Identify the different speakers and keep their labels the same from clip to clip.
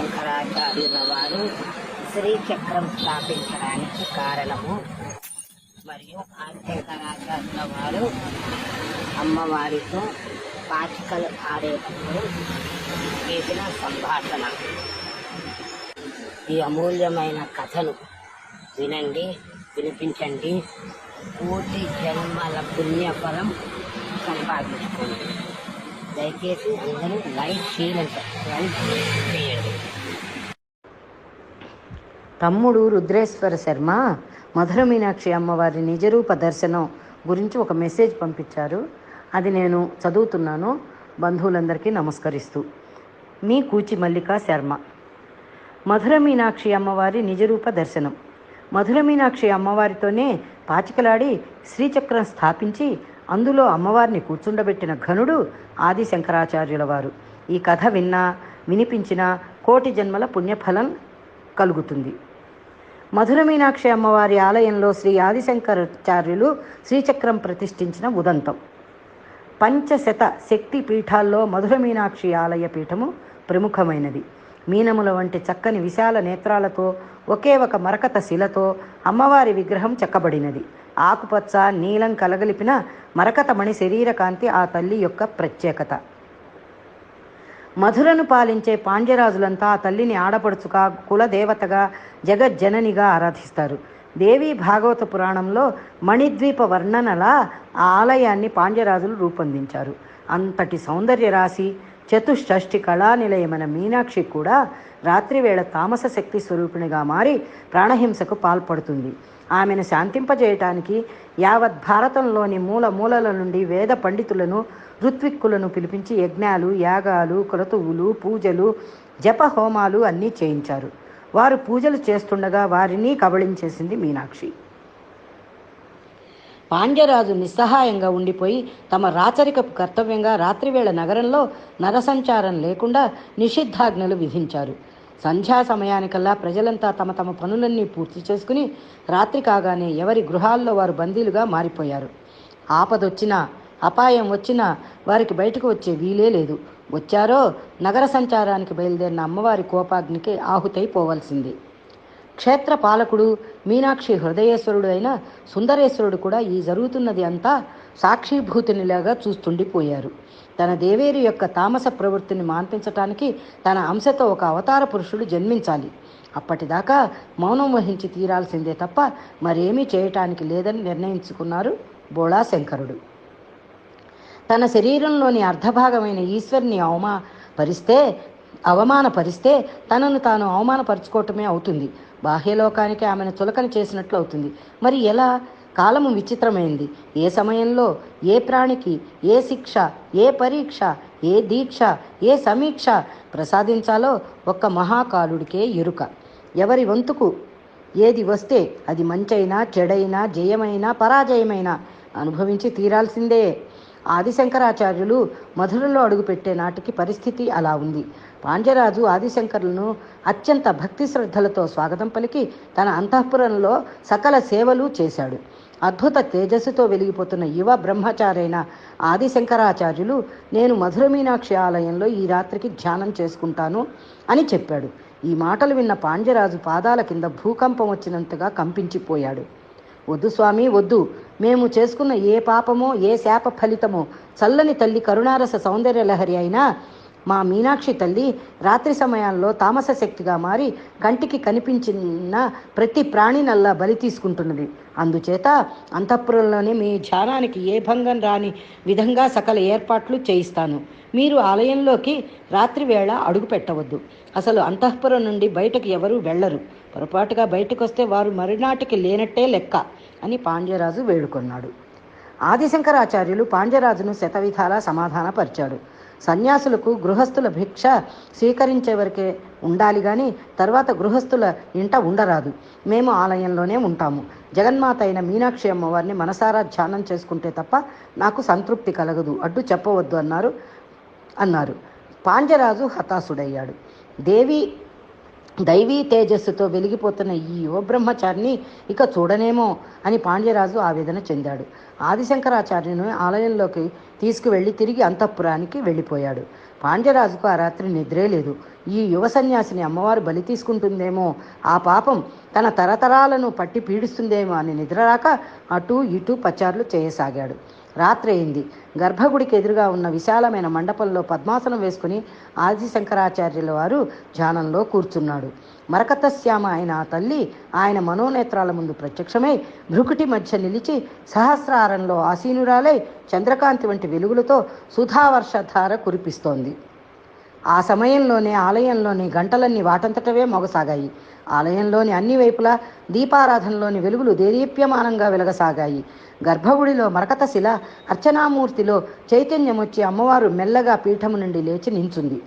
Speaker 1: శంకరాచార్యుల వారు శ్రీచక్రం స్థాపించడానికి కారణము మరియు ఆదిశంకరాచార్యుల వారు అమ్మవారితో పాచికలు ఆడేటప్పుడు చేసిన సంభాషణ. ఈ అమూల్యమైన కథను వినండి వినిపించండి. పూర్తి జన్మల పుణ్యఫలం సంపాదించుకోండి. దయచేసి అందరూ లైక్ షేర్ అండ్ సబ్స్క్రైబ్ చేయండి.
Speaker 2: తమ్ముడు రుద్రేశ్వర శర్మ మధుర మీనాక్షి అమ్మవారి నిజరూప దర్శనం గురించి ఒక మెసేజ్ పంపించారు. అది నేను చదువుతున్నాను. బంధువులందరికీ నమస్కరిస్తూ. మీ కూచి మల్లికా శర్మ. మధుర మీనాక్షి అమ్మవారి నిజరూప దర్శనం. మధుర మీనాక్షి అమ్మవారితోనే పాచికలాడి శ్రీచక్రం స్థాపించి అందులో అమ్మవారిని కూర్చుండబెట్టిన ఘనుడు ఆది శంకరాచార్యుల వారు. ఈ కథ విన్నా వినిపించిన కోటి జన్మల పుణ్యఫలం కలుగుతుంది. మధుర మీనాక్షి అమ్మవారి ఆలయంలో శ్రీ ఆదిశంకరాచార్యులు శ్రీచక్రం ప్రతిష్ఠించిన ఉదంతం. పంచశత శక్తి పీఠాల్లో మధుర మీనాక్షి ఆలయ పీఠము ప్రముఖమైనది. మీనముల వంటి చక్కని విశాల నేత్రాలతో ఒకే ఒక మరకత శిలతో అమ్మవారి విగ్రహం చెక్కబడినది. ఆకుపచ్చ నీలం కలగలిపిన మరకతమణి శరీరకాంతి ఆ తల్లి యొక్క ప్రత్యేకత. మధురను పాలించే పాండ్యరాజులంతా ఆ తల్లిని ఆడపడుచుగా కులదేవతగా జగజ్జననిగా ఆరాధిస్తారు. దేవి భాగవత పురాణంలో మణిద్వీప వర్ణనలా ఆ ఆలయాన్ని పాండ్యరాజులు రూపొందించారు. అంతటి సౌందర్య రాశి చతుషష్ఠి కళానిలయమైన మీనాక్షి కూడా రాత్రివేళ తామస శక్తి స్వరూపిణిగా మారి ప్రాణహింసకు పాల్పడుతుంది. ఆమెను శాంతింపజేయటానికి యావత్ భారతంలోని మూల మూలల నుండి వేద పండితులను ఋత్విక్కులను పిలిపించి యజ్ఞాలు యాగాలు క్రతువులు పూజలు జప హోమాలు అన్నీ చేయించారు. వారు పూజలు చేస్తుండగా వారిని కబళించేసింది మీనాక్షి. పాండ్యరాజు నిస్సహాయంగా ఉండిపోయి తమ రాచరికపు కర్తవ్యంగా రాత్రివేళ నగరంలో నరసంచారం లేకుండా నిషిద్ధాజ్ఞలు విధించారు. సంధ్యా సమయానికల్లా ప్రజలంతా తమ తమ పనులన్నీ పూర్తి చేసుకుని రాత్రి కాగానే ఎవరి గృహాల్లో వారు బందీలుగా మారిపోయారు. ఆపదొచ్చినా అపాయం వచ్చినా వారికి బయటకు వచ్చే వీలే లేదు. వచ్చారో నగర సంచారానికి బయలుదేరిన అమ్మవారి కోపాగ్నికి ఆహుతైపోవలసింది క్షేత్ర పాలకుడు మీనాక్షి హృదయేశ్వరుడు అయిన సుందరేశ్వరుడు కూడా ఈ జరుగుతున్నది అంతా సాక్షిభూతినిలాగా చూస్తుండిపోయారు. తన దేవేరి యొక్క తామస ప్రవృత్తిని మాన్పించటానికి తన అంశతో ఒక అవతార పురుషుడు జన్మించాలి. అప్పటిదాకా మౌనం వహించి తీరాల్సిందే తప్ప మరేమీ చేయటానికి లేదని నిర్ణయించుకున్నారు బోళాశంకరుడు. తన శరీరంలోని అర్ధభాగమైన ఈశ్వరుని అవమా పరిస్తే అవమానపరిస్తే తనను తాను అవమానపరుచుకోవటమే అవుతుంది. బాహ్యలోకానికి ఆమెను చులకన చేసినట్లు అవుతుంది. మరి ఎలా? కాలము విచిత్రమైంది. ఏ సమయంలో? ఏ ప్రాణికి? ఏ శిక్ష? ఏ పరీక్ష? ఏ దీక్ష? ఏ సమీక్ష? ప్రసాదించాలో ఒక్క మహాకాలుడికే ఎరుక. ఎవరి వంతుకు ఏది వస్తే అది మంచైనా చెడైనా జయమైనా పరాజయమైనా అనుభవించి తీరాల్సిందే. ఆదిశంకరాచార్యులు మధురలో అడుగుపెట్టే నాటికి పరిస్థితి అలా ఉంది. పాండ్యరాజు ఆదిశంకరులను అత్యంత భక్తి శ్రద్ధలతో స్వాగతం పలికి తన అంతఃపురంలో సకల సేవలు చేశాడు. అద్భుత తేజస్సుతో వెలిగిపోతున్న యువ బ్రహ్మచారైన ఆదిశంకరాచార్యులు నేను మధుర మీనాక్షి ఆలయంలో ఈ రాత్రికి ధ్యానం చేసుకుంటాను అని చెప్పాడు. ఈ మాటలు విన్న పాండ్యరాజు పాదాల కింద భూకంపం వచ్చినంతగా కంపించిపోయాడు. వద్దు స్వామి వద్దు. మేము చేసుకున్న ఏ పాపమో ఏ శాప ఫలితమో చల్లని తల్లి కరుణారస సౌందర్య లహరి అయినా మా మీనాక్షి తల్లి రాత్రి సమయాల్లో తామస శక్తిగా మారి కంటికి కనిపించిన ప్రతి ప్రాణినల్లా బలి తీసుకుంటున్నది. అందుచేత అంతఃపురంలోనే మీ ధ్యానానికి ఏ భంగం రాని విధంగా సకల ఏర్పాట్లు చేయిస్తాను. మీరు ఆలయంలోకి రాత్రి వేళ అడుగు పెట్టవద్దు. అసలు అంతఃపురం నుండి బయటకు ఎవరూ వెళ్ళరు. పొరపాటుగా బయటకు వస్తే వారు మరునాటికి లేనట్టే లెక్క అని పాండ్యరాజు వేడుకొన్నాడు. ఆదిశంకరాచార్యులు పాండ్యరాజును శతవిధాలా సమాధానపరిచాడు. సన్యాసులకు గృహస్థుల భిక్ష స్వీకరించే వరకే ఉండాలి కానీ తర్వాత గృహస్థుల ఇంట ఉండరాదు. మేము ఆలయంలోనే ఉంటాము. జగన్మాత అయిన మీనాక్షి అమ్మవారిని మనసారా ధ్యానం చేసుకుంటే తప్ప నాకు సంతృప్తి కలగదు. అడ్డు చెప్పవద్దు అన్నారు అన్నారు. పాండ్యరాజు హతాశుడయ్యాడు. దేవి దైవీ తేజస్సుతో వెలిగిపోతున్న ఈ యువ బ్రహ్మచారిని ఇక చూడనేమో అని పాండ్యరాజు ఆవేదన చెందాడు. ఆదిశంకరాచార్యుని ఆలయంలోకి తీసుకువెళ్ళి తిరిగి అంతఃపురానికి వెళ్ళిపోయాడు. పాండ్యరాజుకు ఆ రాత్రి నిద్రే లేదు. ఈ యువ సన్యాసిని అమ్మవారు బలి తీసుకుంటుందేమో ఆ పాపం తన తరతరాలను పట్టి పీడిస్తుందేమో అని నిద్ర రాక అటు ఇటు పచారులు చేయసాగాడు. రాత్రి అయింది గర్భగుడికి ఎదురుగా ఉన్న విశాలమైన మండపంలో పద్మాసనం వేసుకుని ఆది శంకరాచార్యుల వారు ధ్యానంలో కూర్చున్నాడు. మరకతశ్యామ ఆయన తల్లి ఆయన మనోనేత్రాల ముందు ప్రత్యక్షమై భృకుటి మధ్య నిలిచి సహస్రారంలో ఆసీనురాలై చంద్రకాంతి వంటి వెలుగులతో సుధావర్షధార కురిపిస్తోంది. ఆ సమయంలోనే ఆలయంలోని గంటలన్నీ వాటంతటవే మొగసాగాయి. ఆలయంలోని అన్ని వైపులా దీపారాధనలోని వెలుగులు దేదీప్యమానంగా వెలగసాగాయి. గర్భగుడిలో మరకత శిల అర్చనామూర్తిలో చైతన్యమొచ్చి అమ్మవారు మెల్లగా పీఠము నుండి లేచి నించుంది.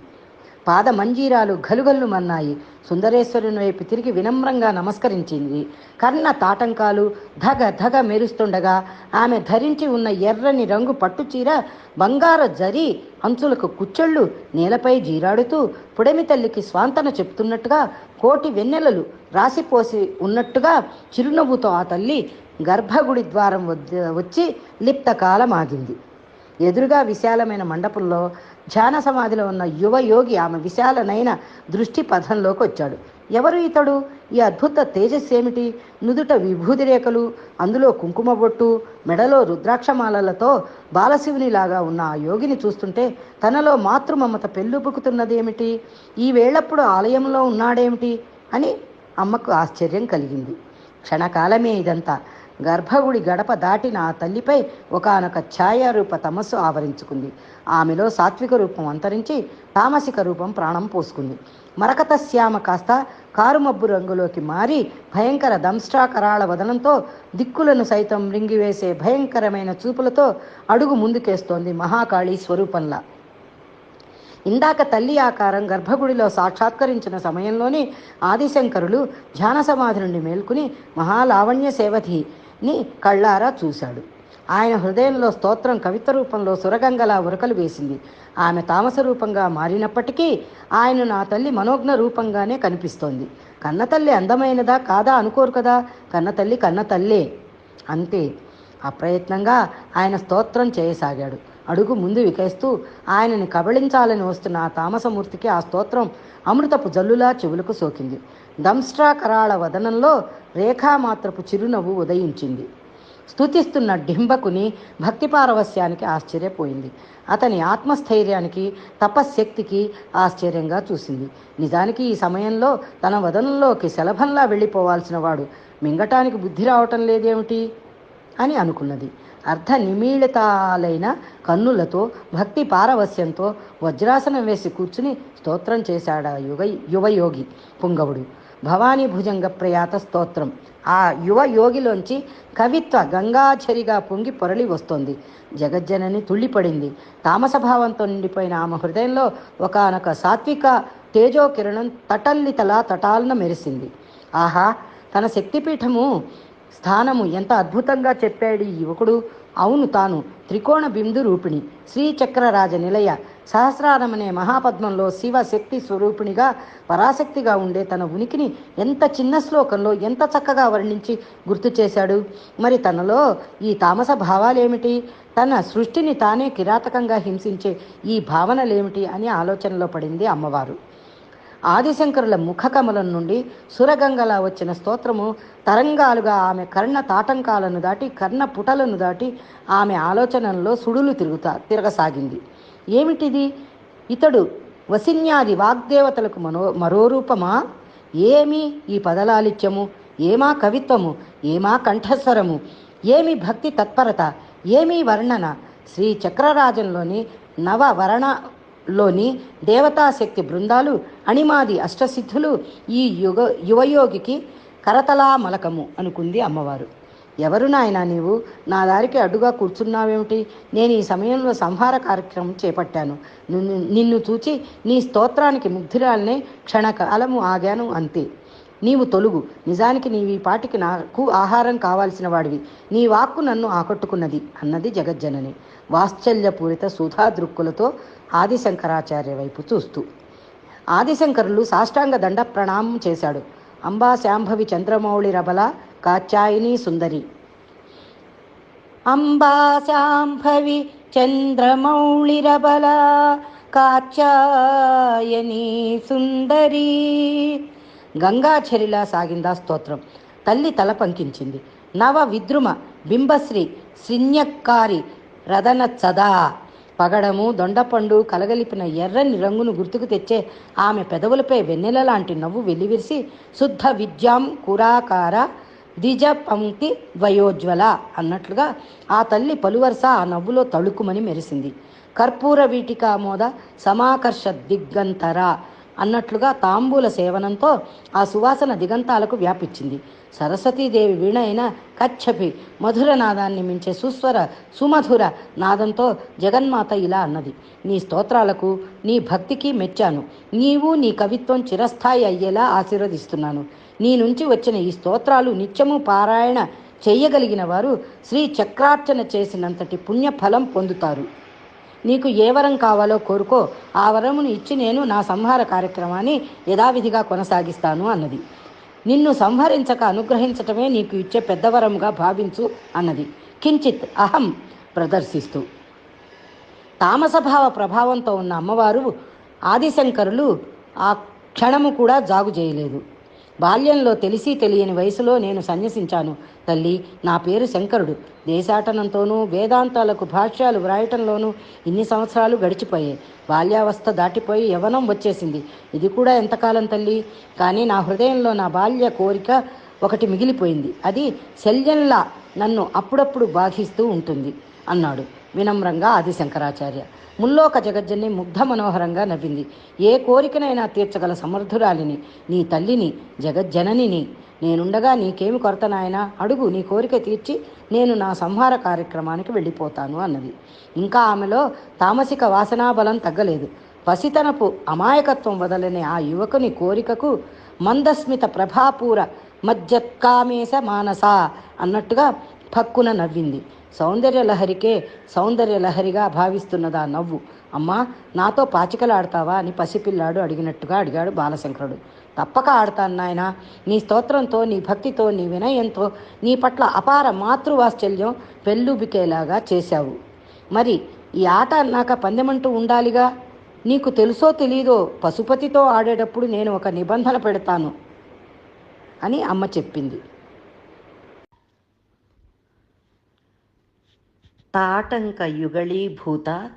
Speaker 2: పాద మంజీరాలు గలుగల్లు మన్నాయి. సుందరేశ్వరుని వైపు తిరిగి వినమ్రంగా నమస్కరించింది. కర్ణ తాటంకాలు ధగ ధగ మెరుస్తుండగా ఆమె ధరించి ఉన్న ఎర్రని రంగు పట్టుచీర బంగార జరి అంచులకు కుచ్చెళ్ళు నేలపై జీరాడుతూ పుడమి తల్లికి స్వాంతన చెప్తున్నట్టుగా కోటి వెన్నెలలు రాసిపోసి ఉన్నట్టుగా చిరునవ్వుతో ఆ తల్లి గర్భగుడి ద్వారం వచ్చి లిప్తకాలం ఆగింది ఎదురుగా విశాలమైన మండపంలో ధ్యాన సమాధిలో ఉన్న యువ యోగి ఆమె విశాలనైన దృష్టి పథంలోకి వచ్చాడు. ఎవరు ఇతడు? ఈ అద్భుత తేజస్సు ఏమిటి? నుదుట విభూతి రేఖలు అందులో కుంకుమ బొట్టు మెడలో రుద్రాక్షమాలలతో బాలశివునిలాగా ఉన్న ఆ యోగిని చూస్తుంటే తనలో మాతృమమత పెళ్ళుబుకుతున్నదేమిటి? ఈ వేళప్పుడు ఆలయంలో ఉన్నాడేమిటి? అని అమ్మకు ఆశ్చర్యం కలిగింది. క్షణకాలమే ఇదంతా గర్భగుడి గడప దాటిన ఆ తల్లిపై ఒకానొక ఛాయారూప తమస్సు ఆవరించుకుంది. ఆమెలో సాత్విక రూపం అంతరించి తామసిక రూపం ప్రాణం పోసుకుంది. మరకత శ్యామ కాస్త కారుమబ్బు రంగులోకి మారి భయంకర దంష్ట్రాకరాళ వదనంతో దిక్కులను సైతం రింగివేసే భయంకరమైన చూపులతో అడుగు ముందుకేస్తోంది మహాకాళి స్వరూపంలా. ఇందాక తల్లి ఆకారం గర్భగుడిలో సాక్షాత్కరించిన సమయంలోనే ఆదిశంకరులు ధ్యాన సమాధి నుండి మేల్కొని మహాలావణ్య ని కళ్ళారా చూశాడు. ఆయన హృదయంలో స్తోత్రం కవిత రూపంలో సురగంగలా ఉరకలు వేసింది. ఆమె తామస రూపంగా మారినప్పటికీ ఆయన నా తల్లి మనోజ్ఞ రూపంగానే కనిపిస్తోంది. కన్నతల్లి అందమైనదా కాదా అనుకోరు కదా కన్నతల్లి కన్న తల్లే. అంతే. అప్రయత్నంగా ఆయన స్తోత్రం చేయసాగాడు. అడుగు ముందు వికేస్తూ ఆయనని కబళించాలని వస్తున్న ఆ తామసమూర్తికి ఆ స్తోత్రం అమృతపు జల్లులా చెవులకు సోకింది. దంష్ట్రాకరాళ వదనంలో రేఖామాత్రపు చిరునవ్వు ఉదయించింది. స్తుతిస్తున్న డింబకుని భక్తి పారవస్యానికి ఆశ్చర్యపోయింది. అతని ఆత్మస్థైర్యానికి తపశ్శక్తికి ఆశ్చర్యంగా చూసింది. నిజానికి ఈ సమయంలో తన వదనంలోకి శలభంలా వెళ్ళిపోవాల్సిన వాడు మింగటానికి బుద్ధి రావటం లేదేమిటి? అని అనుకున్నది. అర్ధ నిమీళితాలైన కన్నులతో భక్తి పారవస్యంతో వజ్రాసనం వేసి కూర్చుని స్తోత్రం చేశాడు ఆ యుగ యువయోగి పుంగవుడు. భవానీ భుజంగ ప్రయాత స్తోత్రం. ఆ యువ యోగిలోంచి కవిత్వ గంగాచరిగా పొంగి పొరలి వస్తోంది. జగజ్జనని తుళ్ళిపడింది. తామసభావంతో నిండిపోయిన ఆమె హృదయంలో ఒకనొక సాత్విక తేజోకిరణం తటల్లితలా తటాలన మెరిసింది. ఆహా తన శక్తిపీఠము స్థానము ఎంత అద్భుతంగా చెప్పాడు ఈ యువకుడు. అవును తాను త్రికోణ బిందు రూపిణి శ్రీచక్రరాజ నిలయ సహస్రారమనే మహాపద్మంలో శివ శక్తి స్వరూపిణిగా పరాశక్తిగా ఉండే తన ఉనికిని ఎంత చిన్న శ్లోకంలో ఎంత చక్కగా వర్ణించి గుర్తు చేశాడు. మరి తనలో ఈ తామస భావాలేమిటి? తన సృష్టిని తానే కిరాతకంగా హింసించే ఈ భావనలేమిటి అని ఆలోచనలో పడింది అమ్మవారు. ఆదిశంకరుల ముఖకమలం నుండి సురగంగలా వచ్చిన స్తోత్రము తరంగాలుగా ఆమె కర్ణ తాటంకాలను దాటి కర్ణ పుటలను దాటి ఆమె ఆలోచనల్లో సుడులు తిరుగుతా తిరగసాగింది. ఏమిటిది? ఇతడు వసిన్యాది వాగ్దేవతలకు మనో మరో రూపమా ఏమి ఈ పదలాలిత్యము? ఏమా కవిత్వము? ఏమా కంఠస్వరము? ఏమి భక్తి తత్పరత? ఏమీ వర్ణన? శ్రీ చక్రరాజంలోని నవ వర్ణ లోని దేవతాశక్తి బృందాలు అణిమాది అష్టసిద్ధులు ఈ యుగ యువయోగికి కరతలా మలకము అనుకుంది అమ్మవారు. ఎవరు నాయనా నీవు? నా దారికి అడ్డుగా కూర్చున్నావేమిటి? నేను ఈ సమయంలో సంహార కార్యక్రమం చేపట్టాను. నిన్ను నిన్ను చూచి నీ స్తోత్రానికి ముగ్ధురాలనే క్షణకాలము ఆగాను అంతే. నీవు తొలుగు. నిజానికి నీవు ఈ పాటికి నాకు ఆహారం కావాల్సిన వాడివి. నీ వాక్కు నన్ను ఆకట్టుకున్నది అన్నది జగజ్జనని. వాత్సల్యపూరిత సుధా దృక్కులతో ఆదిశంకరాచార్య వైపు చూస్తూ. ఆదిశంకరులు సాష్టాంగ దండ ప్రణామం చేశాడు. అంబా శాంభవి చంద్రమౌళి రబల కాచాయిని సుందరి. అంబా శాంభవి చంద్రమౌళి రబల కాచాయని సుందరి. గంగాచరిలా సాగిందా స్తోత్రం. తల్లి తల పంకించింది. నవ విద్రుమ బింబశ్రీ శ్రిన్యక్కారి రదన చదా పగడము దొండపండు కలగలిపిన ఎర్రని రంగును గుర్తుకు తెచ్చే ఆమె పెదవులపై వెన్నెల లాంటి నవ్వు వెలివిరిసి శుద్ధ విద్యాం కురాకార ద్విజ పంక్తి ద్వయోజ్వల అన్నట్లుగా ఆ తల్లి పలువరుస ఆ నవ్వులో తళుకుమని మెరిసింది. కర్పూర వీటికామోద సమాకర్ష దిగ్గంతర అన్నట్లుగా తాంబూల సేవనంతో ఆ సువాసన దిగంతాలకు వ్యాపించింది. సరస్వతీదేవి వీణ అయిన కచ్చపి మధుర నాదాన్ని మించే సుస్వర సుమధుర నాదంతో జగన్మాత ఇలా అన్నది. నీ స్తోత్రాలకు నీ భక్తికి మెచ్చాను. నీవు నీ కవిత్వం చిరస్థాయి అయ్యేలా ఆశీర్వదిస్తున్నాను. నీ నుంచి వచ్చిన ఈ స్తోత్రాలు నిత్యము పారాయణ చేయగలిగిన వారు శ్రీ చక్రార్చన చేసినంతటి పుణ్యఫలం పొందుతారు. నీకు ఏ వరం కావాలో కోరుకో ఆ వరమును ఇచ్చి నేను నా సంహార కార్యక్రమాన్ని యథావిధిగా కొనసాగిస్తాను అన్నది. నిన్ను సంహరించక అనుగ్రహించటమే నీకు ఇచ్చే పెద్ద వరముగా భావించు అన్నది. కించిత్ అహం ప్రదర్శిస్తూ. తామసభావ ప్రభావంతో ఉన్న అమ్మవారు ఆదిశంకరులు ఆ క్షణము కూడా జాగు చేయలేదు. బాల్యంలో తెలిసి తెలియని వయసులో నేను సన్యసించాను. తల్లి నా పేరు శంకరుడు. దేశాటనంతోనూ వేదాంతాలకు భాష్యాలు వ్రాయటంలోనూ ఇన్ని సంవత్సరాలు గడిచిపోయాయి. బాల్యావస్థ దాటిపోయి యవనం వచ్చేసింది. ఇది కూడా ఎంతకాలం తల్లి? కానీ నా హృదయంలో నా బాల్య కోరిక ఒకటి మిగిలిపోయింది. అది శల్యంలా నన్ను అప్పుడప్పుడు బాధిస్తూ ఉంటుంది అన్నాడు. వినమ్రంగా ఆది శంకరాచార్య. ముల్లోక జగజ్జన్ని ముగ్ధ మనోహరంగా నవ్వింది. ఏ కోరికనైనా తీర్చగల సమర్థురాలిని నీ తల్లిని జగజ్జననిని. నేనుండగా నీకేమి కొరత నాయనా? అడుగు నీ కోరిక తీర్చి నేను నా సంహార కార్యక్రమానికి వెళ్ళిపోతాను అన్నది. ఇంకా ఆమెలో తామసిక వాసనాబలం తగ్గలేదు. పసితనపు అమాయకత్వం వదలని ఆ యువకుని కోరికకు మందస్మిత ప్రభాపూర మజ్జత్కామేశ మానస అన్నట్టుగా పక్కున నవ్వింది. సౌందర్యలహరికే సౌందర్యలహరిగా భావిస్తున్నదా నవ్వు. అమ్మా నాతో పాచికలాడతావా అని పసిపిల్లాడు అడిగినట్టుగా అడిగాడు బాలశంకరుడు. తప్పక ఆడతాను నాయన. నీ స్తోత్రంతో నీ భక్తితో నీ వినయంతో నీ పట్ల అపార మాతృవాత్సల్యం పెళ్ళుబికేలాగా చేశావు. మరి ఈ ఆట అన్నాక పందెమంటూ ఉండాలిగా? నీకు తెలుసో తెలీదో పశుపతితో ఆడేటప్పుడు నేను ఒక నిబంధన పెడతాను అని అమ్మ చెప్పింది. తాటంక యుగళీభూత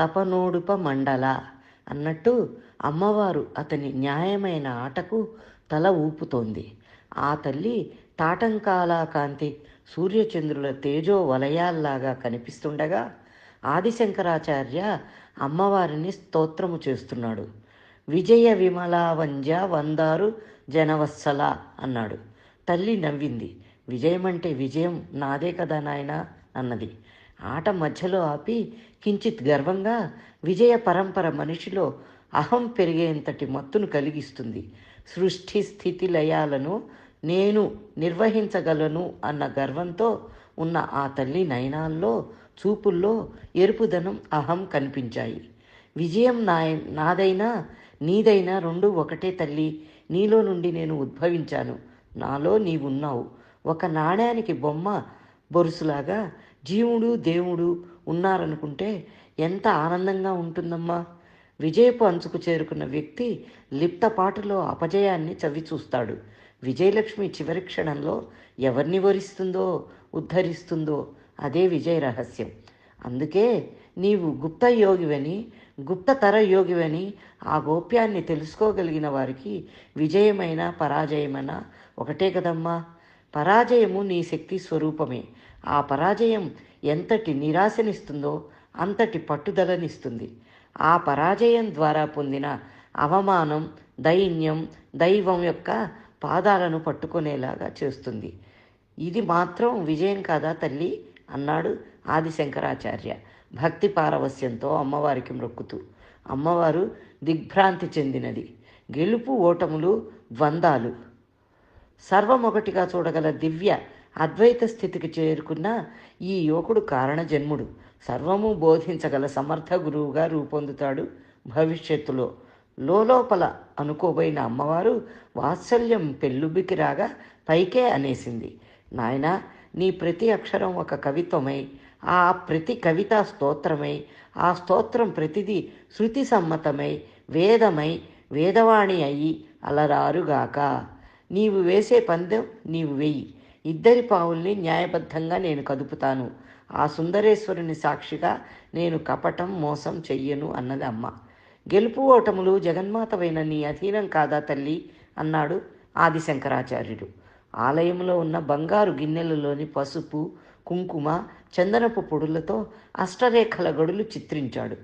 Speaker 2: తపనోడుప మండల అన్నట్టు అమ్మవారు అతని న్యాయమైన ఆటకు తల ఊపుతోంది. ఆ తల్లి తాటంకాల కాంతి సూర్యచంద్రుల తేజో వలయాల్లాగా కనిపిస్తుండగా ఆదిశంకరాచార్య అమ్మవారిని స్తోత్రము చేస్తున్నాడు. విజయ విమలావంజ వందారు జనవత్సల అన్నాడు. తల్లి నవ్వింది. విజయం అంటే విజయం నాదే కదా నాయనా అన్నది. ఆట మధ్యలో ఆపి కించిత్ గర్వంగా విజయ పరంపర మనిషిలో అహం పెరిగేంతటి మత్తును కలిగిస్తుంది. సృష్టి స్థితి లయాలను నేను నిర్వహించగలను అన్న గర్వంతో ఉన్న ఆ తల్లి నయనాల్లో చూపుల్లో ఎరుపుదనం అహం కనిపించాయి. విజయం నా నాదైనా నీదైనా రెండు ఒకటే తల్లి. నీలో నుండి నేను ఉద్భవించాను. నాలో నీవున్నావు. ఒక నాణ్యానికి బొమ్మ బొరుసులాగా జీవుడు దేవుడు ఉన్నారనుకుంటే ఎంత ఆనందంగా ఉంటుందమ్మా. విజయపు అంచుకు చేరుకున్న వ్యక్తి లిప్తపాటులో అపజయాన్ని చవి చూస్తాడు. విజయలక్ష్మి చివరి క్షణంలో ఎవరిని వరిస్తుందో ఉద్ధరిస్తుందో అదే విజయ రహస్యం. అందుకే నీవు గుప్త యోగివని గుప్తతర యోగివని ఆ గోప్యాన్ని తెలుసుకోగలిగిన వారికి విజయమైన పరాజయమైన ఒకటే కదమ్మా. పరాజయము నీ శక్తి స్వరూపమే. ఆ పరాజయం ఎంతటి నిరాశనిస్తుందో అంతటి పట్టుదలనిస్తుంది. ఆ పరాజయం ద్వారా పొందిన అవమానం దైన్యం దైవం యొక్క పాదాలను పట్టుకునేలాగా చేస్తుంది. ఇది మాత్రం విజయం కాదా తల్లి? అన్నాడు ఆదిశంకరాచార్య భక్తి పారవస్యంతో అమ్మవారికి మొక్కుతూ. అమ్మవారు దిగ్భ్రాంతి చెందినది. గెలుపు ఓటములు ద్వందాలు సర్వం ఒకటిగా చూడగల దివ్య అద్వైత స్థితికి చేరుకున్న ఈ యువకుడు కారణజన్ముడు. సర్వము బోధించగల సమర్థ గురువుగా రూపొందుతాడు భవిష్యత్తులో. లోపల అనుకోబోయిన అమ్మవారు వాత్సల్యం పెళ్ళుబికి రాగా పైకే అనేసింది. నాయనా నీ ప్రతి అక్షరం ఒక కవిత్వమై
Speaker 3: ఆ ప్రతి కవిత స్తోత్రమై ఆ స్తోత్రం ప్రతిదీ శృతి సమ్మతమై వేదమై వేదవాణి అయి అలరారుగాక. నీవు వేసే పందెం నీవు వెయ్యి ఇద్దరి పావుల్ని న్యాయబద్ధంగా నేను కదుపుతాను. ఆ సుందరేశ్వరుని సాక్షిగా నేను కపటం మోసం చెయ్యను అన్నది అమ్మ. గెలుపు ఓటములు జగన్మాతవైన నీ అధీనం కాదా తల్లి? అన్నాడు ఆదిశంకరాచార్యుడు. ఆలయంలో ఉన్న బంగారు గిన్నెలలోని పసుపు కుంకుమ చందనపు పొడులతో అష్టరేఖల గడులు చిత్రించాడు.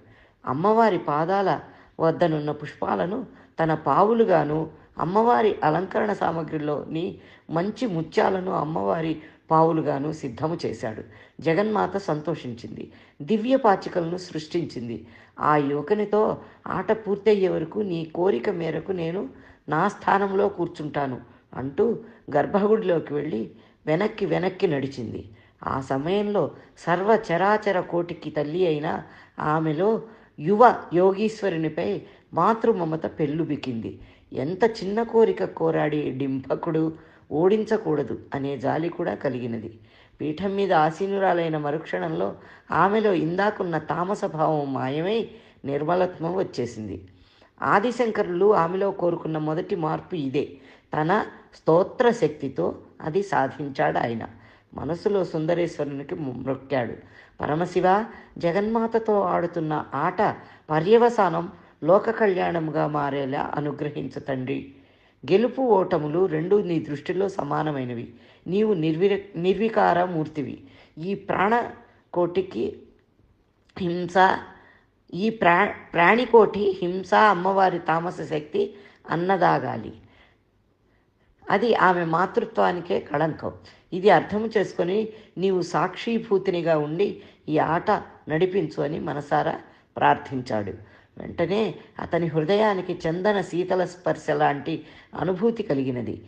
Speaker 3: అమ్మవారి పాదాల వద్దనున్న పుష్పాలను తన పావులుగాను అమ్మవారి అలంకరణ సామగ్రిలోని మంచి ముత్యాలను అమ్మవారి పావులుగాను సిద్ధము చేశాడు. జగన్మాత సంతోషించింది. దివ్య పాచికలను సృష్టించింది. ఆ యువకునితో ఆట పూర్తయ్యే వరకు నీ కోరిక మేరకు నేను నా స్థానంలో కూర్చుంటాను అంటూ గర్భగుడిలోకి వెళ్ళి వెనక్కి వెనక్కి నడిచింది. ఆ సమయంలో సర్వ చరాచర కోటికి తల్లి అయిన ఆమెలో యువ యోగీశ్వరునిపై మాతృమమత పెళ్ళుబికింది ఎంత చిన్న కోరిక కోరాడి డింపకుడు ఓడించకూడదు అనే జాలి కూడా కలిగినది. పీఠం మీద ఆసీనురాలైన మరుక్షణంలో ఆమెలో ఇందాకున్న తామస భావం మాయమై నిర్మలత్వం వచ్చేసింది. ఆదిశంకరులు ఆమెలో కోరుకున్న మొదటి మార్పు ఇదే. తన స్తోత్ర శక్తితో అది సాధించాడు ఆయన. మనసులో సుందరేశ్వరునికి మొక్కాడు. పరమశివ జగన్మాతతో ఆడుతున్న ఆట పర్యవసానం లోక కళ్యాణముగా మారేలా అనుగ్రహించు తండ్రి. గెలుపు ఓటములు రెండు నీ దృష్టిలో సమానమైనవి. నీవు నిర్వి నిర్వికార మూర్తివి ఈ ప్రాణకోటికి హింస ఈ ప్రా ప్రాణికోటి హింస అమ్మవారి తామస శక్తి అన్నదాగాలి. అది ఆమె మాతృత్వానికే కళంకం. ఇది అర్థం చేసుకొని నీవు సాక్షీభూతినిగా ఉండి ఈ ఆట నడిపించు అని మనసారా ప్రార్థించాడు. వెంటనే అతని హృదయానికి చందన శీతల స్పర్శ లాంటి అనుభూతి కలిగినది.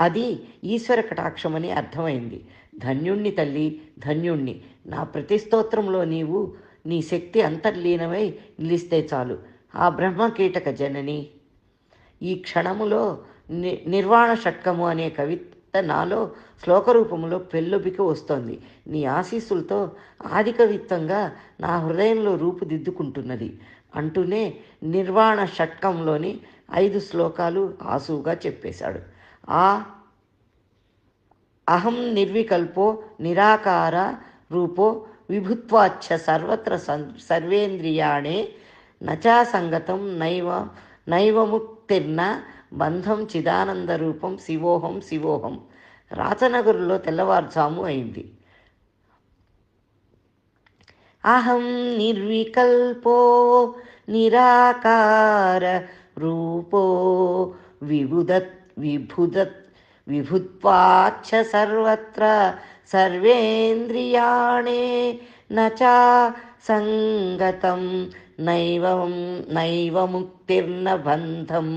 Speaker 3: అది ఈశ్వర కటాక్షమని అర్థమైంది. ధన్యుణ్ణి తల్లి ధన్యుణ్ణి. నా ప్రతిస్తోత్రంలో నీవు నీ శక్తి అంతర్లీనమై నిలిస్తే చాలు. ఆ బ్రహ్మకీటక జనని. ఈ క్షణములో ని నిర్వాణ షట్కము అనే కవిత నాలో శ్లోక రూపంలో పెళ్ళొబికి వస్తోంది. నీ ఆశీస్సులతో ఆధికవిత్తంగా నా హృదయంలో రూపుదిద్దుకుంటున్నది. అంటూనే నిర్వాణ షట్కంలోని ఐదు శ్లోకాలు ఆసువుగా చెప్పేశాడు. ఆ అహం నిర్వికల్పో నిరాకార రూపో విభుత్వాచ్ఛ సర్వత్ర సర్వేంద్రియాణే నచా సంగతం నైవ నైవముక్తిర్న బంధం చిదానంద రూపం శివోహం శివోహం. రాచనగరులో తెల్లవారుజాము అయింది. అహం నిర్వికల్పో నిరాకార రూపో విభుదత్ విభుదత్ విభుత్వాచ్చ సర్వత్ర సర్వేంద్రియాణే నచా సంగతం నైవం నైవ ముక్తిర్న బంధం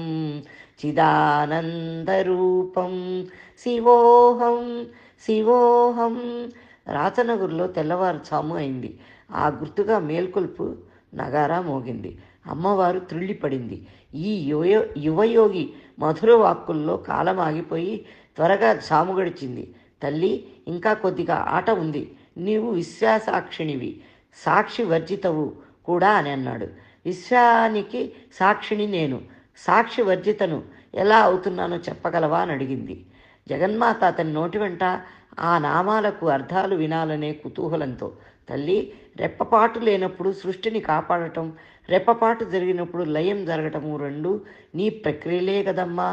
Speaker 3: చిదానందరూపం. శివోహం శివోహం రాచనగురులో తెల్లవారుజాము అయింది. ఆ గుర్తుగా మేల్కొల్పు నగారా మోగింది. అమ్మవారు త్రుళ్ళిపడింది. ఈ యువ యువయోగి మధుర వాక్కుల్లో కాలం ఆగిపోయి త్వరగా జాము గడిచింది. తల్లి ఇంకా కొద్దిగా ఆట ఉంది. నీవు విశ్వాసాక్షిణివి సాక్షి వర్జితవు కూడా అని అన్నాడు. విశ్వానికి సాక్షిని నేను. సాక్షి వర్జితను ఎలా అవుతున్నానో చెప్పగలవా అని అడిగింది. జగన్మాత అతని నోటి వెంట ఆ నామాలకు అర్థాలు వినాలనే కుతూహలంతో తల్లి రెప్పపాటు లేనప్పుడు సృష్టిని కాపాడటం రెప్పపాటు జరిగినప్పుడు లయం జరగటము రెండు నీ ప్రక్రియలే కదమ్మా.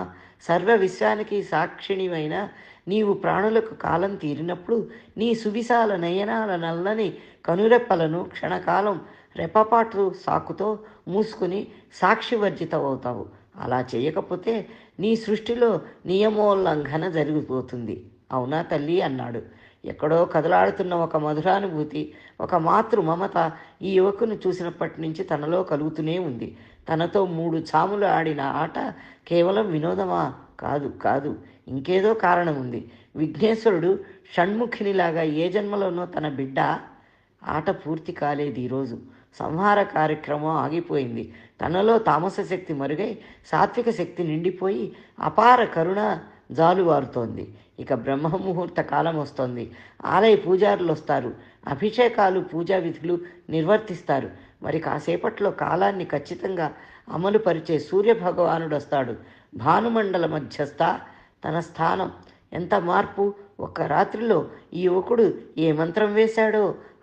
Speaker 3: సర్వ విశ్వానికి సాక్షిణివైన నీవు ప్రాణులకు కాలం తీరినప్పుడు నీ సువిశాల నయనాల నల్లని కనురెప్పలను క్షణకాలం రెపపాటు సాకుతో మూసుకుని సాక్షివర్జితమవుతావు. అలా చేయకపోతే నీ సృష్టిలో నియమోల్లంఘన జరిగిపోతుంది. అవునా తల్లి? అన్నాడు. ఎక్కడో కదలాడుతున్న ఒక మధురానుభూతి ఒక మాతృ మమత ఈ యువకును చూసినప్పటి నుంచి తనలో కలుగుతూనే ఉంది. తనతో మూడు చాములు ఆడిన ఆట కేవలం వినోదమా? కాదు కాదు. ఇంకేదో కారణం ఉంది. విఘ్నేశ్వరుడు షణ్ముఖినిలాగా ఏ జన్మలోనో తన బిడ్డ ఆట పూర్తి కాలేదు ఈరోజు. సంహార కార్యక్రమం ఆగిపోయింది. తనలో తామస శక్తి మరుగై సాత్విక శక్తి నిండిపోయి అపార కరుణ జాలువారుతోంది. ఇక బ్రహ్మముహూర్త కాలం వస్తోంది. ఆలయ పూజారులు వస్తారు. అభిషేకాలు పూజా విధులు నిర్వర్తిస్తారు. మరి కాసేపట్లో కాలాన్ని ఖచ్చితంగా అమలు పరిచే సూర్యభగవానుడు వస్తాడు భానుమండల మధ్యస్థ తన స్థానం. ఎంత మార్పు! ఒక్క రాత్రిలో ఈ యువకుడు ఏ మంత్రం వేశాడో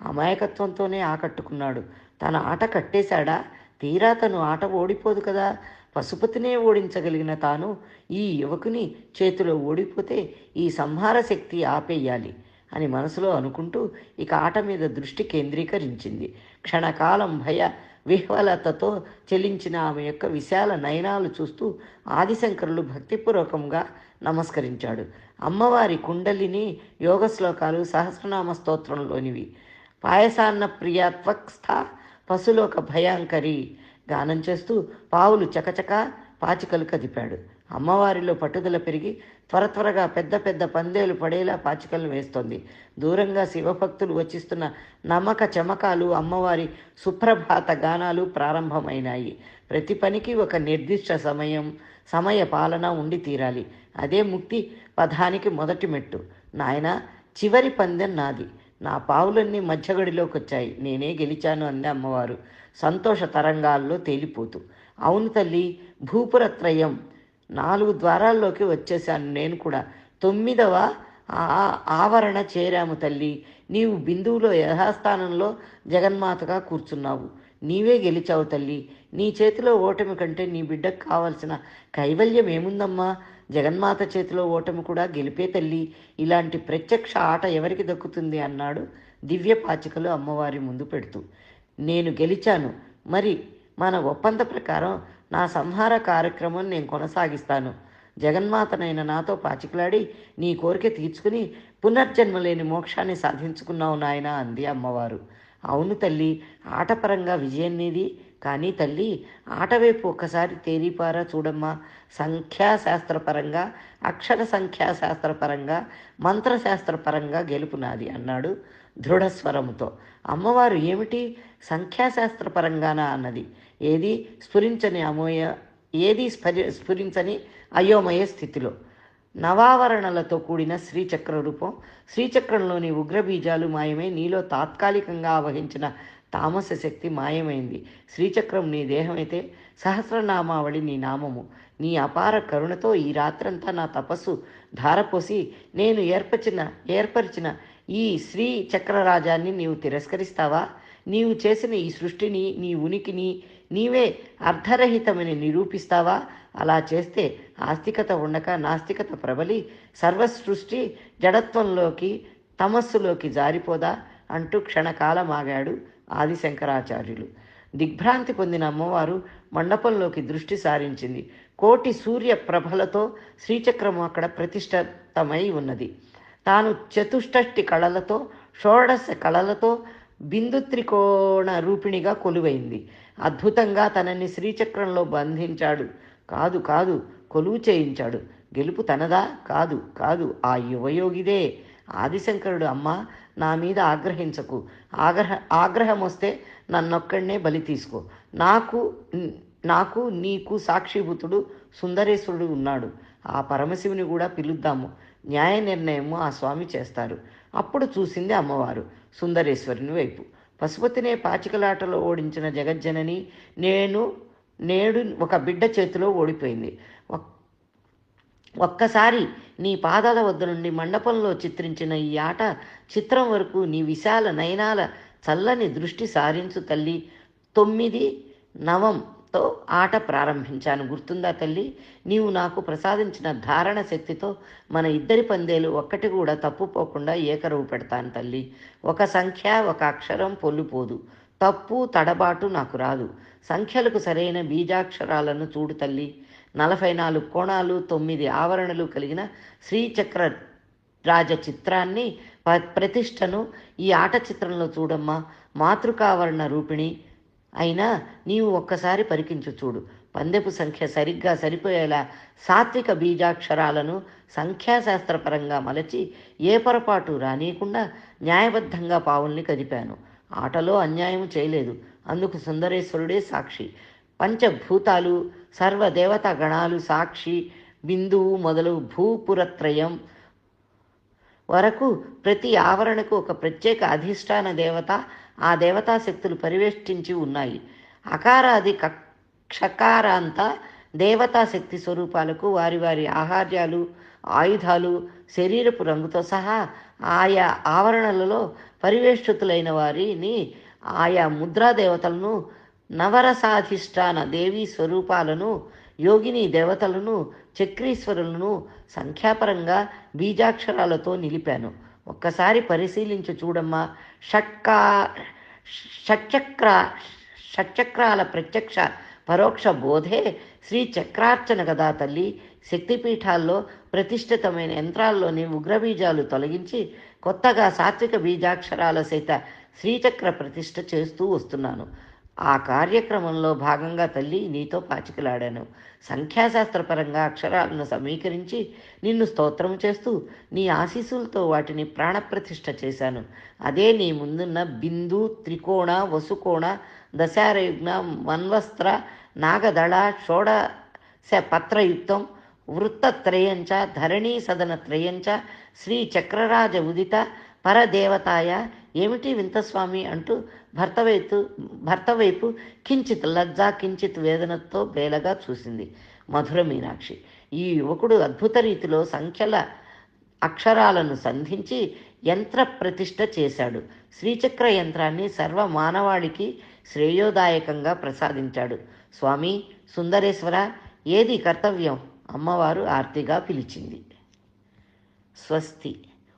Speaker 3: అమాయకత్వంతోనే ఆకట్టుకున్నాడు. తన ఆట కట్టేశాడా? తీరా తను ఆట ఓడిపోదు కదా? పశుపతినే ఓడించగలిగిన తాను ఈ యువకుని చేతిలో ఓడిపోతే ఈ సంహార శక్తి ఆపేయాలి అని మనసులో అనుకుంటూ ఇక ఆట మీద దృష్టి కేంద్రీకరించింది. క్షణకాలం భయ విహ్వలతతో చెలించిన ఆమె యొక్క విశాల నయనాలు చూస్తూ ఆదిశంకరులు భక్తిపూర్వకంగా నమస్కరించాడు. అమ్మవారి కుండలిని యోగ శ్లోకాలు సహస్రనామ స్తోత్రంలోనివి. పాయసాన్న ప్రియాత్వక్స్థ పశులోక భయాంకరి గానం చేస్తూ పావులు చకచక పాచికలు కదిపాడు. అమ్మవారిలో పట్టుదల పెరిగి త్వర త్వరగా పెద్ద పెద్ద పందేలు పడేలా పాచికలను వేస్తోంది. దూరంగా శివభక్తులు వచ్చిస్తున్న నమ్మక చమకాలు అమ్మవారి సుప్రభాత గానాలు ప్రారంభమైనాయి. ప్రతి పనికి ఒక నిర్దిష్ట సమయం సమయ పాలన ఉండి తీరాలి. అదే ముక్తి పదానికి మొదటి మెట్టు. నాయన చివరి పందెం నాది. నా పావులన్నీ మధ్యగడిలోకి వచ్చాయి నేనే గెలిచాను అంది అమ్మవారు. సంతోష తరంగాల్లో తేలిపోతూ. అవును తల్లి భూపురత్రయం. నాలుగు ద్వారాల్లోకి వచ్చేసాను నేను కూడా. తొమ్మిదవ ఆవరణ చేరాము తల్లి. నీవు బిందువులో యథాస్థానంలో జగన్మాతగా కూర్చున్నావు. నీవే గెలిచావు తల్లి. నీ చేతిలో ఓటమి కంటే నీ బిడ్డకు కావలసిన కైవల్యం ఏముందమ్మా? జగన్మాత చేతిలో ఓటమి కూడా గెలిపే తల్లి. ఇలాంటి ప్రత్యక్ష ఆట ఎవరికి దక్కుతుంది అన్నాడు దివ్య పాచికలు అమ్మవారి ముందు పెడుతూ. నేను గెలిచాను. మరి మన ఒప్పంద ప్రకారం నా సంహార కార్యక్రమం నేను కొనసాగిస్తాను. జగన్మాతనైన నాతో పాచికలాడి నీ కోరిక తీర్చుకుని పునర్జన్మ లేని మోక్షాన్ని సాధించుకున్నావు నాయన అంది అమ్మవారు. అవును తల్లి ఆటపరంగా విజయం నీది కానీ తల్లి ఆటవైపు ఒకసారి ఒక్కసారి తేరిపారా చూడమ్మా. సంఖ్యాశాస్త్రపరంగా అక్షర సంఖ్యాశాస్త్రపరంగా మంత్రశాస్త్రపరంగా గెలుపు నాది అన్నాడు దృఢస్వరముతో. అమ్మవారు ఏమిటి? సంఖ్యాశాస్త్రపరంగానా అన్నది. ఏది? స్ఫురించని అమోయ ఏది స్ఫరి స్ఫురించని అయోమయ స్థితిలో? నవావరణలతో కూడిన శ్రీచక్ర రూపం శ్రీచక్రంలోని ఉగ్రబీజాలు మాయమై నీలో తాత్కాలికంగా ఆవహించిన తామస శక్తి మాయమైంది. శ్రీచక్రం నీ దేహమైతే సహస్రనామావళి నీ నామము. నీ అపార కరుణతో ఈ రాత్రంతా నా తపస్సు ధారపోసి నేను ఏర్పరిచిన ఏర్పరిచిన ఈ శ్రీ చక్రరాజాన్ని నీవు తిరస్కరిస్తావా? నీవు చేసిన ఈ సృష్టిని నీ ఉనికిని నీవే అర్ధరహితమని నిరూపిస్తావా? అలా చేస్తే ఆస్తికత ఉండక నాస్తికత ప్రబలి సర్వసృష్టి జడత్వంలోకి తమస్సులోకి జారిపోదా? అంటూ క్షణకాలం ఆగాడు ఆదిశంకరాచార్యులు. దిగ్భ్రాంతి పొందిన అమ్మవారు మండపంలోకి దృష్టి సారించింది. కోటి సూర్య ప్రభలతో శ్రీచక్రం అక్కడ ప్రతిష్టతమై ఉన్నది. తాను చతుష్టష్టి కళలతో షోడశ కళలతో బిందు త్రికోణ రూపిణిగా కొలువైంది. అద్భుతంగా తనని శ్రీచక్రంలో బంధించాడు. కాదు కాదు కొలువు చేయించాడు. గెలుపు తనదా? కాదు కాదు ఆ యువయోగిదే. ఆదిశంకరుడు అమ్మ నా మీద ఆగ్రహించకు. ఆగ్రహ ఆగ్రహం వస్తే నన్నొక్కడనే బలి తీసుకో. నాకు నాకు నీకు సాక్షిభూతుడు సుందరేశ్వరుడు ఉన్నాడు. ఆ పరమశివుని కూడా పిలుద్దాము. న్యాయ నిర్ణయము ఆ స్వామి చేస్తారు. అప్పుడు చూసింది అమ్మవారు సుందరేశ్వరుని వైపు. పశుపతినే పాచికలాటలో ఓడించిన జగజ్జనని నేను నేడు ఒక బిడ్డ చేతిలో ఓడిపోయింది. ఒక్కసారి నీ పాదాల వద్ద నుండి మండపంలో చిత్రించిన ఈ ఆట చిత్రం వరకు నీ విశాల నయనాల చల్లని దృష్టి సారించు తల్లి. తొమ్మిది నవంతో ఆట ప్రారంభించాను. గుర్తుందా తల్లి? నీవు నాకు ప్రసాదించిన ధారణ శక్తితో మన ఇద్దరి పందేలు ఒక్కటి కూడా తప్పుపోకుండా ఏకరువు పెడతాను తల్లి. ఒక సంఖ్య ఒక అక్షరం పొల్లుపోదు తప్పు తడబాటు నాకు రాదు. సంఖ్యలకు సరైన బీజాక్షరాలను చూడు తల్లి. నలభై నాలుగు కోణాలు తొమ్మిది ఆవరణలు కలిగిన శ్రీచక్ర రాజ చిత్రాన్ని ప- ప్రతిష్టను ఈ ఆట చిత్రంలో చూడమ్మా. మాతృకావరణ రూపిణి అయినా నీవు ఒక్కసారి పరికించు చూడు. పందెపు సంఖ్య సరిగ్గా సరిపోయేలా సాత్విక బీజాక్షరాలను సంఖ్యాశాస్త్రపరంగా మలచి ఏ పొరపాటు రానియకుండా న్యాయబద్ధంగా పావుల్ని కదిపాను. ఆటలో అన్యాయం చేయలేదు. అందుకు సుందరేశ్వరుడే సాక్షి. పంచభూతాలు సర్వదేవతా గణాలు సాక్షి బిందువు మొదలు భూపురత్రయం వరకు ప్రతి ఆవరణకు ఒక ప్రత్యేక అధిష్టాన దేవత ఆ దేవతా శక్తులు పరివేష్టించి ఉన్నాయి. అకారాది క్షకారాంత దేవతా శక్తి స్వరూపాలకు వారి వారి ఆహార్యాలు ఆయుధాలు శరీరపు రంగుతో సహా ఆయా ఆవరణలలో పరివేష్టితులైన వారిని ఆయా ముద్రా దేవతలను నవరసాధిష్టాన దేవీ స్వరూపాలను యోగిని దేవతలను చక్రీశ్వరులను సంఖ్యాపరంగా బీజాక్షరాలతో నిలిపాను. ఒక్కసారి పరిశీలించి చూడమ్మా. షట్కా షట్చక్ర షట్చక్రాల ప్రత్యక్ష పరోక్ష బోధే శ్రీ చక్రార్చన గదా తల్లి. శక్తిపీఠాల్లో ప్రతిష్ఠితమైన యంత్రాల్లోని ఉగ్రబీజాలు తొలగించి కొత్తగా సాత్విక బీజాక్షరాల సైత శ్రీచక్ర ప్రతిష్ఠ చేస్తూ వస్తున్నాను. ఆ కార్యక్రమంలో భాగంగా తల్లి నీతో పాచికలాడాను. సంఖ్యాశాస్త్రపరంగా అక్షరాలను సమీకరించి నిన్ను స్తోత్రం చేస్తూ నీ ఆశీస్సులతో వాటిని ప్రాణప్రతిష్ఠ చేశాను. అదే నీ ముందున్న బిందు త్రికోణ వసుకోణ దశారయుగ్న మన్వస్త్ర నాగదళ షోడ పత్రయుక్తం వృత్తత్రయంచ ధరణీ సదన త్రయంచ శ్రీ చక్రరాజ ఉదిత పరదేవతాయ ఏమిటి వింతస్వామి అంటూ భర్త వైపు భర్త వైపు కించిత్ లజ్జా కించిత్ వేదనతో బేలగా చూసింది మధుర మీనాక్షి. ఈ యువకుడు అద్భుత రీతిలో సంఖ్యల అక్షరాలను సంధించి యంత్ర ప్రతిష్ట చేశాడు. శ్రీచక్ర యంత్రాన్ని సర్వ మానవాళికి శ్రేయోదాయకంగా ప్రసాదించాడు. స్వామి సుందరేశ్వర ఏది కర్తవ్యం? అమ్మవారు ఆర్తిగా పిలిచింది. స్వస్తి.